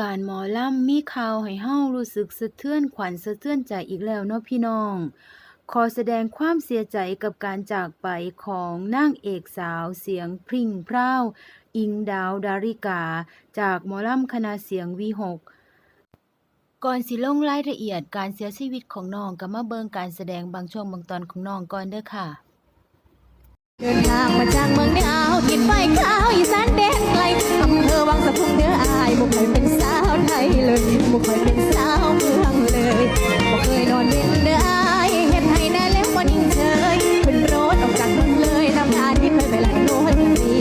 การหมอลำมีข่าวให้เฮารู้สึกสะเทือนขวัญสะเทือนใจอีกแล้วเนาะพี่น้อง ขอแสดงความเสียใจกับการจากไปของนางเอกสาวเสียงพริ้งพร้าว อิงดาวดาริกา จากหมอลำคณะเสียงวีหกก่อนสิลงรายละเอียดการเสียชีวิตของน้องก็มาเบิงการแสดงบางช่วงบางตอนของน้องก่อนเด้อค่ะ เดินทางมาจากเมืองหนาวกินไฟขาวอีสานแดนไกลอำเภอวังสะพุงเด้ออายบ่เคยเป็นสาวไทยเลยบ่เคยเป็นสาวเมืองเลยบ่เคยนอนเว้นเด้ออายเฮ็ดให้แน่แล้วบ่นิ่งเฉยเป็นรถออกจากเมืองเลยนำทานที่เคยไปหลายโน่นที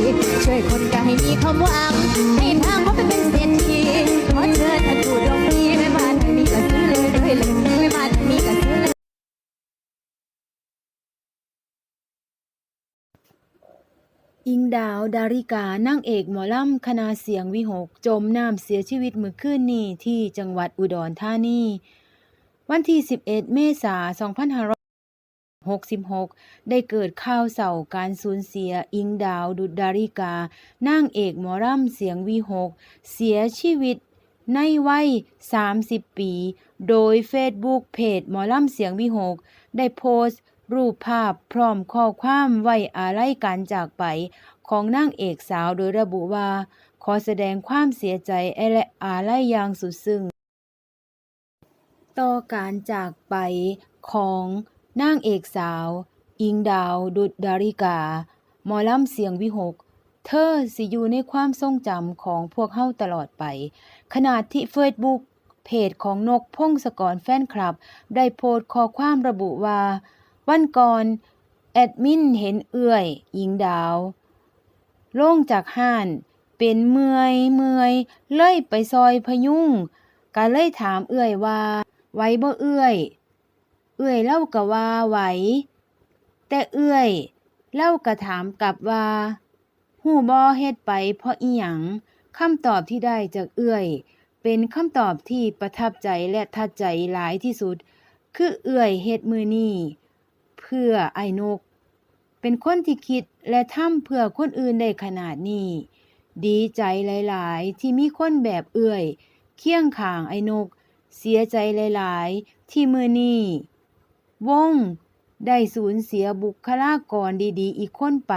ช่วยคนก็ให้มีควา อิงดาวดาริกานางเอกหมอลำคณะเสียงวิหก จมน้ำเสียชีวิตเมื่อคืนนี้ที่จังหวัดอุดรธานี วันที่ 11 เมษายน2566 ได้เกิดข่าวเศร้าการสูญเสียอิงดาวดุดดาริกานางเอกหมอลำเสียงวิหก เสียชีวิตในวัย 30 ปี โดยเฟซบุ๊กเพจหมอลำเสียงวิหก ได้โพสต์ รูปภาพพร้อมข้อความไว้อาลัยการจากไปของนางเอกสาวโดยระบุว่า ขอแสดงความเสียใจและอาลัยอย่างสุดซึ้งต่อการจากไปของนางเอกสาว อิงดาว ดุดดาริกา หมอลำเสียงวิหก เธอสิอยู่ในความทรงจำของพวกเฮาตลอดไป ขณะที่เฟซบุ๊กเพจของนกพงศกรแฟนคลับ ได้โพสต์ข้อความระบุว่า วันก่อนแอดมินเห็นเอื่อยหญิงดาวลงจากห้านเป็นเมื่อยเมื่อยเลยไปซอยพยุงก็เลยถามเอื่อยว่า ไหวบ่เอื่อย เอื่อยเล่าก็ว่าไหว แต่เอื่อยเล่าก็ถามกลับว่า หูบ่เฮ็ดไปเพราะอีหยังคำตอบที่ได้จากเอื่อย เป็นคำตอบที่ประทับใจและทัดใจหลายที่สุด คือเอื่อยเฮ็ดมือนี้เพื่อไอ้นก เป็นคนที่คิดและทำเพื่อคนอื่นได้ขนาดนี้ ดีใจหลายๆ ที่มีคนแบบเอื่อย เคี่ยงข้างไอ้นก เสียใจหลายๆ ที่มือนี้วง ได้สูญเสียบุคลากรดีๆ อีกคนไป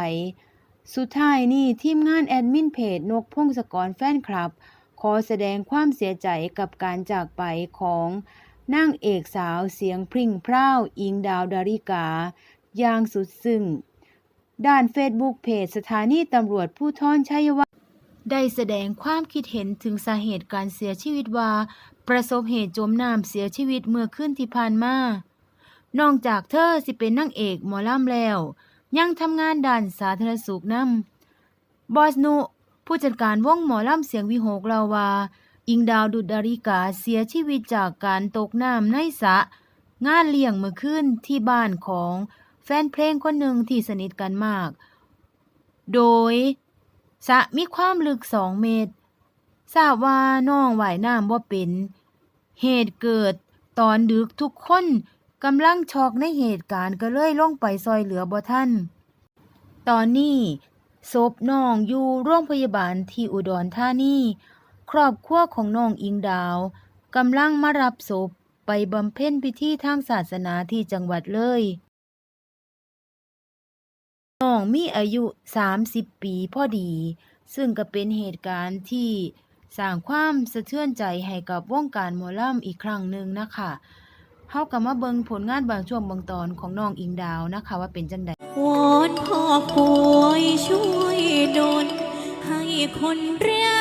สุดท้ายนี่ทีมงานแอดมินเพจนกพงศกรแฟนคลับ ขอแสดงความเสียใจกับการจากไปของ นางเอกสาวเสียงพริ้งพร้าวอิงดาวดาริกา อย่างสุดซึ้งด้านเฟซบุ๊กเพจสถานีตำรวจผู้ทอนชัยวาได้แสดงความคิดเห็นถึงสาเหตุการเสียชีวิตว่า ประสบเหตุจมน้ำเสียชีวิตเมื่อคืนที่ผ่านมานอกจากเธอสิเป็นนางเอกหมอลำแล้ว ยังทำงานด้านสาธารณสุขนำบอสนุผู้จัดการวงหมอลำเสียงวิหกเล่าว่า อิงดาวดุดาริกาเสียชีวิตจากการตกน้ำในสระงานเลี้ยงเมื่อคืนที่บ้านของแฟนเพลงคนหนึ่งที่สนิทกันมาก โดยสระมีความลึกสองเมตร ทราบว่าน้องว่ายน้ำบ่เป็น เหตุเกิดตอนดึกทุกคนกำลังช็อกในเหตุการณ์ก็เลยลงไปซอยเหลือบ่ทันตอนนี้ศพน้องอยู่โรงพยาบาลที่อุดรธานี ครอบครัวของน้องอิงดาวกำลังมารับศพไปบำเพ็ญพิธีทางศาสนาที่จังหวัดเลยน้องมีอายุ 30 ปีพอดี ซึ่งก็เป็นเหตุการณ์ที่สร้างความสะเทือนใจให้กับวงการหมอลำอีกครั้งหนึ่งนะคะเฮาก็มาเบิงผลงานบางช่วงบางตอนของน้องอิงดาวนะคะว่าเป็นจังไดวอนพ่อป่วยช่วยดลให้คนรัก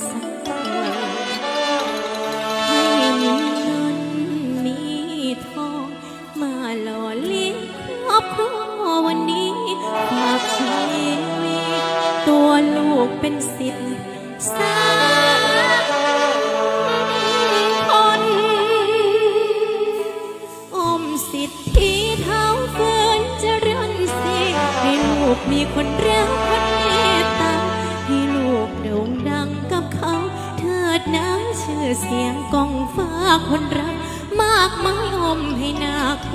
สักวันให้มีเงินมีทอง มาหล่อเลี้ยงครอบครัววันนี้ฝากชีวิตตัวลูกเป็นสิทธิ์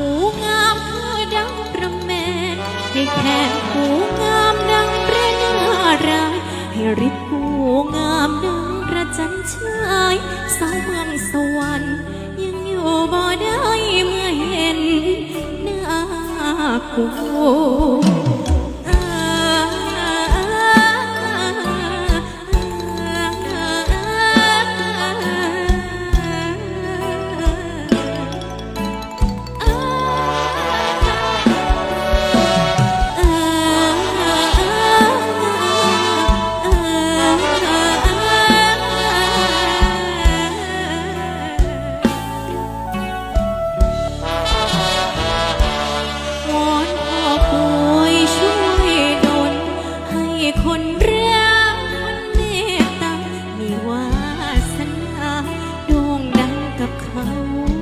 หูงามคือดังประแมนให้แขนหูงามดังประนารังให้ริบหูงามดังประจันชายสาวเมืองสวรรค์ยังอยู่บ่ได้เมื่อเห็นหน้ากู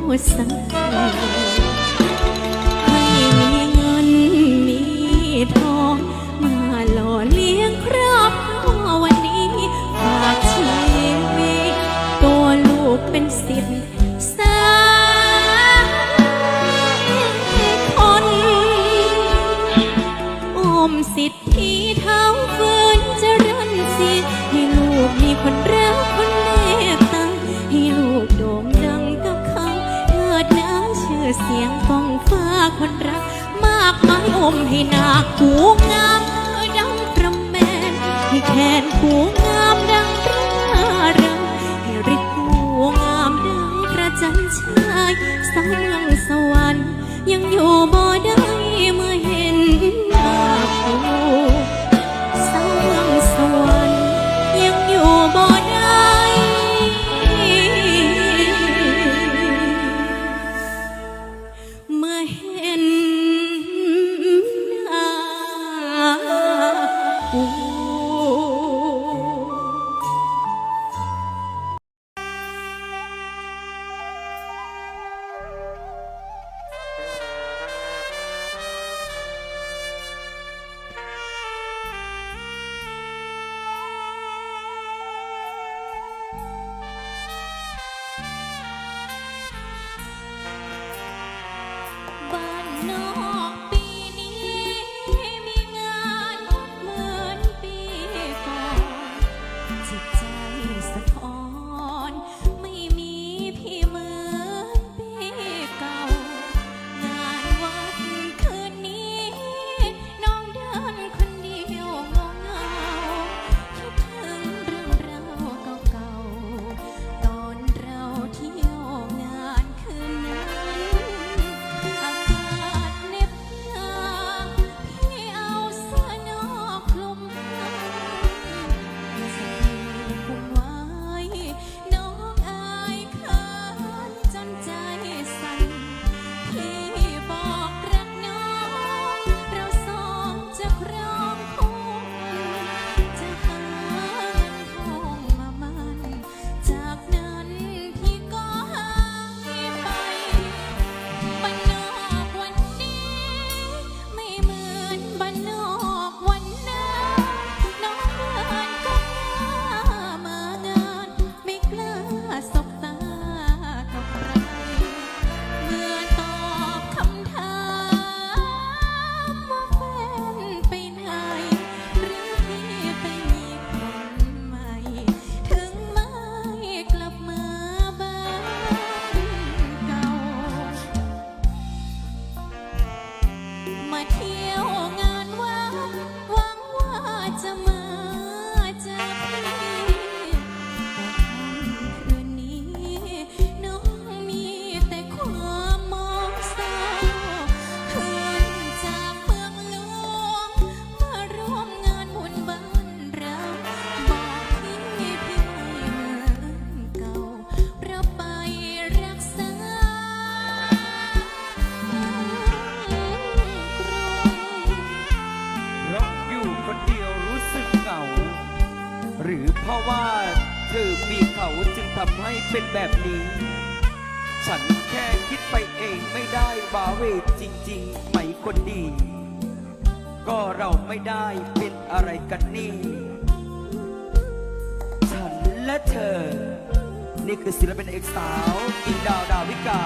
สายให้มีเงินมีทอง มาหล่อเลี้ยงครอบครัววันนี้ฝากชีวิตตัวลูกเป็นสิทธิ์สามคนอมสิทธิเท้าเฟืนจะรันสิให้ลูกมีคนรักคนเมตตาให้ลูกโด่ง เสียงกองฟ้าคนรัก มากมายอมให้นากหูงาำให้เป็นแบบนี้ ฉันแค่คิดไปเองไม่ได้บาเวจริง ๆ ไหมคนดี ก็เราไม่ได้เป็นอะไรกันนี่ ฉันและเธอ นี่คือศิลปินเอกสาวอินดาวดาวิกา